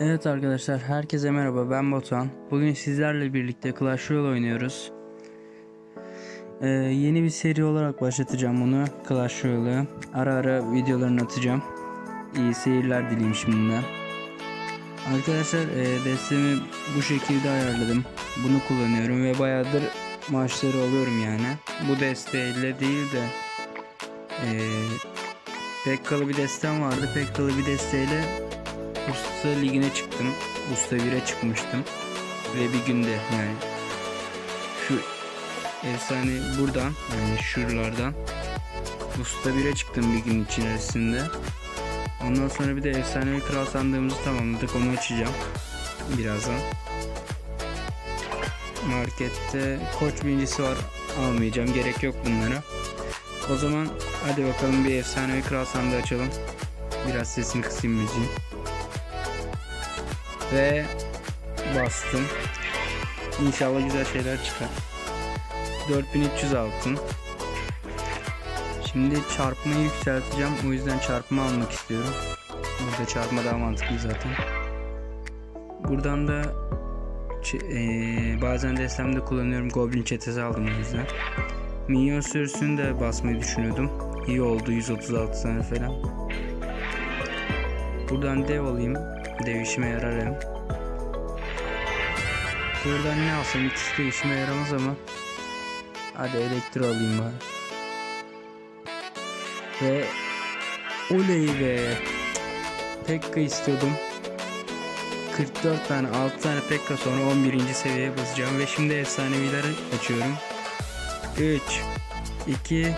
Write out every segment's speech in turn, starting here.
Evet arkadaşlar herkese merhaba ben Botan. Bugün sizlerle birlikte Clash Royale oynuyoruz. Ee, yeni bir seri olarak başlatacağım bunu Clash Royale'ı. Ara ara videolarını atacağım. İyi seyirler dileyim şimdiden. Arkadaşlar e, destemi bu şekilde ayarladım. Bunu kullanıyorum ve bayağıdır maçları alıyorum yani. Bu desteğiyle değil de e, Pekkalı bir destem vardı. Pekkalı bir desteğiyle Usta ligine çıktım. Usta 1'e çıkmıştım. Ve bir günde yani şu efsane buradan yani şuralardan Usta 1'e çıktım bir gün içerisinde. Ondan sonra bir de efsanevi kral sandığımızı tamamladık. Onu açacağım birazdan. Markette koç birincisi var. Almayacağım. Gerek yok bunlara. O zaman hadi bakalım bir efsanevi kral sandığı açalım. Biraz sesini kısayım müziğin. Ve bastım. İnşallah güzel şeyler çıkar. 4300 altın. Şimdi çarpmayı yükselteceğim. O yüzden çarpma almak istiyorum. Burada çarpma daha mantıklı zaten. Buradan da eee, bazen destemde kullanıyorum. Goblin çetesi aldım o yüzden. Minyon sürüsünü de basmayı düşünüyordum. İyi oldu 136 tane falan. Buradan dev alayım. Dev işime yarar hem. Buradan ne alsam ikisi de yaramaz ama. Hadi elektro alayım bari. Ve oley be. Pekka istiyordum. 44 tane 6 tane Pekka sonra 11. seviyeye basacağım ve şimdi efsanevileri açıyorum. 3 2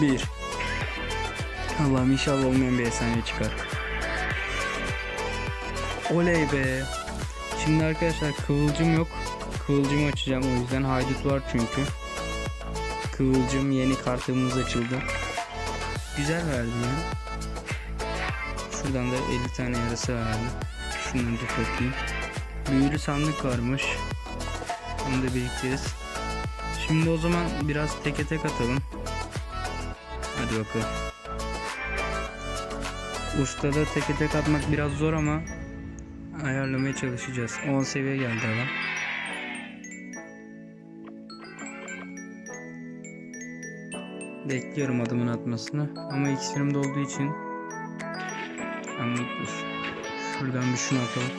1 Allah'ım inşallah olmayan bir efsane çıkar. Oley be. Şimdi arkadaşlar kıvılcım yok. Kıvılcımı açacağım o yüzden haydut var çünkü. Kıvılcım yeni kartımız açıldı. Güzel verdi ya. Şuradan da 50 tane yarası verdi. Şunları toplayayım. Büyülü sandık varmış. Onu da biriktiririz. Şimdi o zaman biraz teke tek atalım. Hadi bakalım. Ustada teke tek atmak biraz zor ama ayarlamaya çalışacağız. 10 seviye geldi adam. Bekliyorum adımın atmasını ama iksirim olduğu için ama dur. Şuradan bir şunu atalım.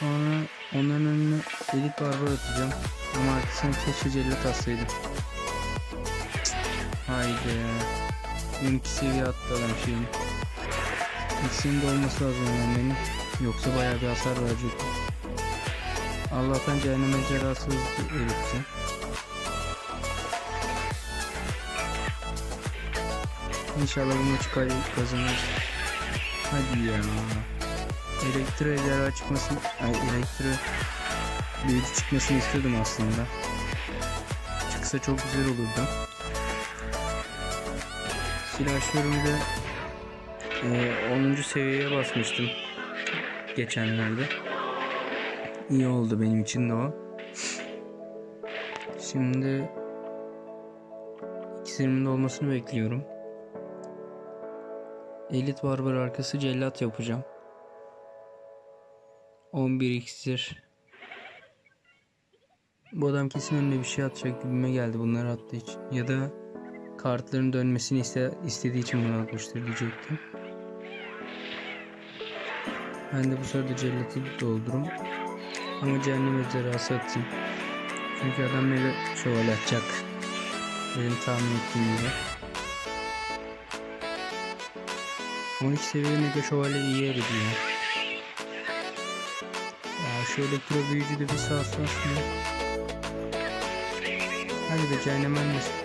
Sonra onların önüne elit barbar atacağım. Ama arkasına keşke cellat atsaydım. Haydi. 12 seviye attı adam şeyini. İkisinin de olması lazım yani. Yoksa bayağı bir hasar verecek. Allah'tan cehennem ejderhası hızlı eritti. İnşallah bu maçı kay- kazanırız. Hadi ya. Elektro ejderha çıkmasını, ay elektro büyücü çıkmasını istiyordum aslında. Çıksa çok güzel olurdu. Silahlarımı da 10. seviyeye basmıştım geçenlerde. İyi oldu benim için de o. Şimdi iksirimin olmasını bekliyorum. Elit barbar arkası cellat yapacağım. 11 iksir. Bu adam kesin önüne bir şey atacak gibime geldi bunları attığı için. Ya da kartların dönmesini iste, istediği için bunu atmıştır diyecektim. Ben de bu sırada cellatı doldurum. Ama cehennem ejderhası atayım. Çünkü adam mega şövalye atacak. Benim tahmin ettiğim gibi. 12 seviye mega şövalye iyi eridi ya. Ya şu elektro büyücü de bir sağ aslında. Hadi be cehennem ölmesin.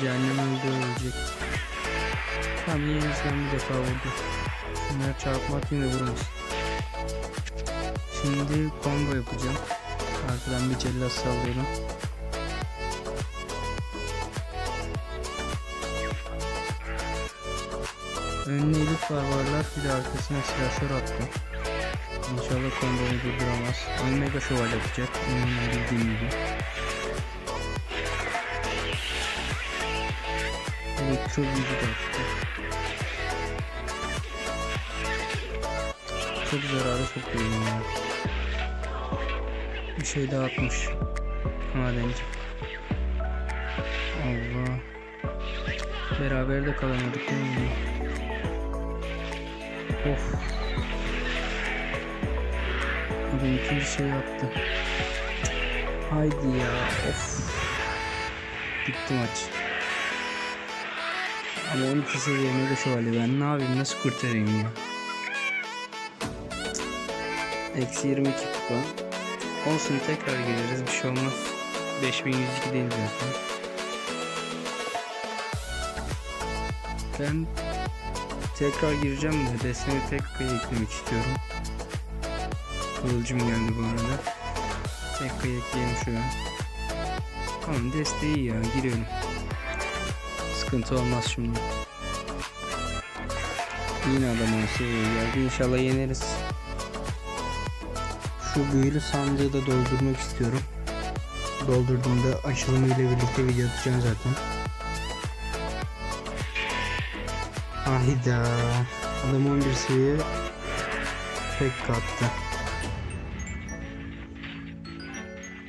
Cehennem öldü ölecek. Tamam yenisinden bir defa vurdu. Şunları çarpma atayım da vurmasın. Şimdi combo yapacağım. Arkadan bir cellat sallıyorum. Önüne elit barbarlar bir de arkasına silahlar attı. İnşallah komboyu durduramaz. Ön mega şövalye yapacak. Onun bildiğim gibi. Evet çok iyi gider. Çok zararı çok iyi. Yani. Bir şey daha atmış. Madenci. Allah. Beraber de kalamadık değil mi? Of. Adam ikinci şey yaptı. Haydi ya. Of. Bitti maç. Ama 12 seviyeme de şövalye ben ne yapayım nasıl kurtarayım ya. Eksi 22 kupa. Olsun tekrar geliriz bir şey olmaz. 5102 değil zaten. Ben tekrar gireceğim de destemi Tekka'ya eklemek istiyorum. Kıvılcım geldi bu arada. Tekka'ya ekleyelim şu an. Tamam desteği ya giriyorum. Sıkıntı olmaz şimdi. Yine adam olsa iyi geldi. İnşallah yeneriz. Şu büyülü sandığı da doldurmak istiyorum. Doldurduğumda açılımıyla birlikte video atacağım zaten. Hayda. Adam 11 seviye pek kattı.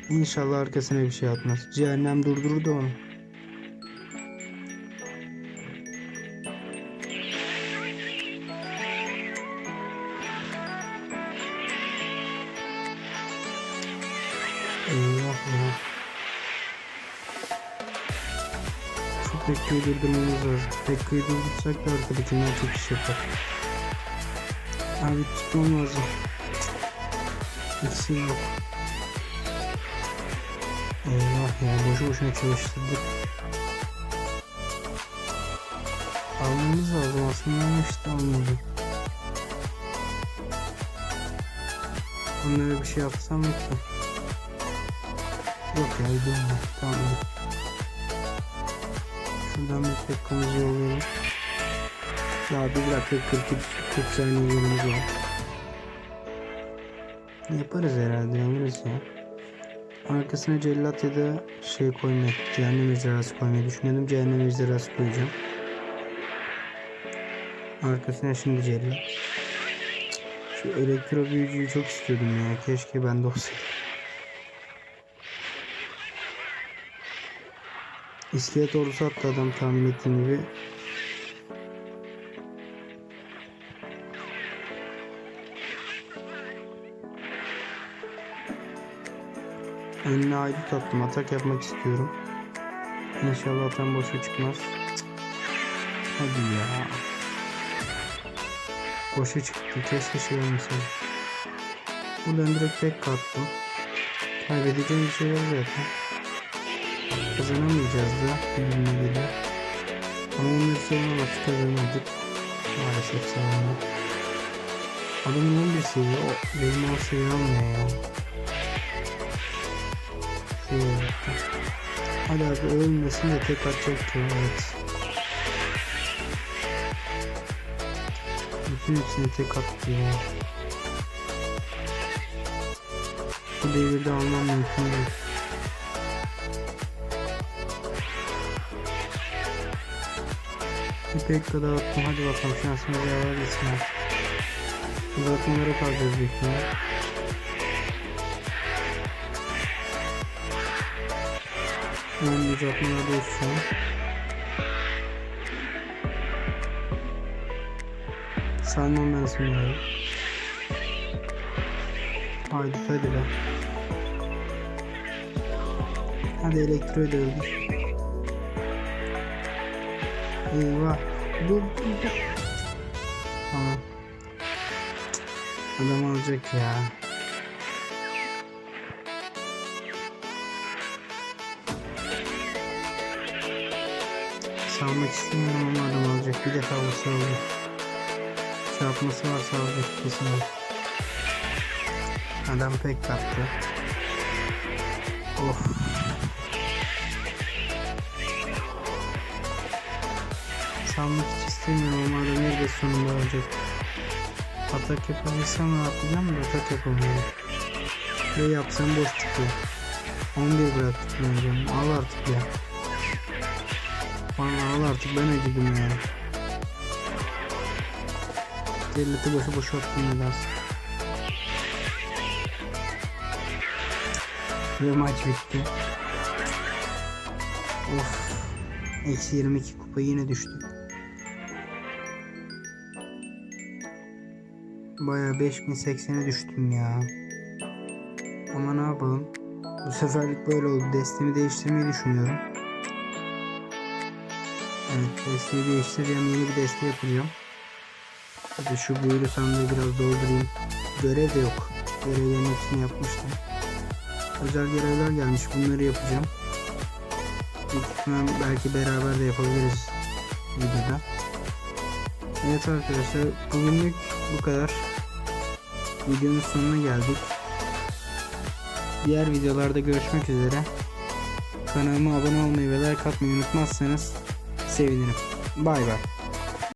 İnşallah arkasına bir şey atmaz. Cehennem durdurdu onu. Yapar. Abi tutmam lazım. İkisi yok. Eyvah ya boşu boşuna çalıştırdık. Almamız lazım aslında ama işte almadı. Onlara bir şey yapsam yok ki. Yok ya ben. Tamam. Şuradan bir tekkamızı yollayalım. Daha bir dakika 40, 40 saniye yolumuz var. Yaparız herhalde yanırız ya. Arkasına cellat ya da şey koymayı, cehennem ejderhası koymayı düşünüyordum. Cehennem ejderhası koyacağım. Arkasına şimdi cellat. Şu elektro büyücüyü çok istiyordum ya. Keşke bende olsaydı. İskelet ordusu attı adam tahmin ettiğim gibi. Önüne aydut attım. Atak yapmak istiyorum. İnşallah atan boşa çıkmaz. Hadi ya. Boşa çıktı. Keşke şey olmasaydı. Buradan direkt tek kattım. Kaybedeceğim bir şey yok zaten. Kazanamayacağız da birbirine. Ama onları savunma maçı kazanırdık. Maalesef savunma. Adamın 11 seviye, o benim 10 seviye almıyor ya. Baktım. Hadi abi ölmesin de tek atacak ki evet. Bütün hepsini tek attı ya. Bu devirde almam mümkün değil. Kadar attım. Hadi bakalım şansımız yaver gitsin. Uzatmalara kalacağız büyük ihtimal. Ben uzatmalardayız şu an. Salmam ben sunuyorum. Haydi hadi be. Hadi elektroyu da öldür. Eyvah. Dur dur. Adam alacak ya. Salmak istemiyorum ama adam alacak. Bir defa vursa alacak. Çarpması varsa alacak kesin. Adam pek kaptı. Of. Salmak hiç istemiyorum ama demir de sonunda olacak. Atak yapabilsem rahatlayacağım da atak yapamıyorum. Ve yapsam boş çıkıyor. 11 bıraktık bence. Al artık ya. Bana al artık ben acıdım ya. Devleti boşa boşa attım biraz. Ve maç bitti. Of. Eksi 22 kupa yine düştü. Baya 5080'e düştüm ya. Ama ne yapalım? Bu seferlik böyle oldu. Destemi değiştirmeyi düşünüyorum. Evet desteği değiştireceğim. Yeni bir deste yapacağım. Hadi şu büyülü sandığı biraz doldurayım. Görev de yok. Görevlerin hepsini yapmıştım. Özel görevler gelmiş. Bunları yapacağım. Büyük belki beraber de yapabiliriz videoda. Evet arkadaşlar bugünlük bu kadar. Videonun sonuna geldik. Diğer videolarda görüşmek üzere. Kanalıma abone olmayı ve like atmayı unutmazsanız sevinirim. Bay bay.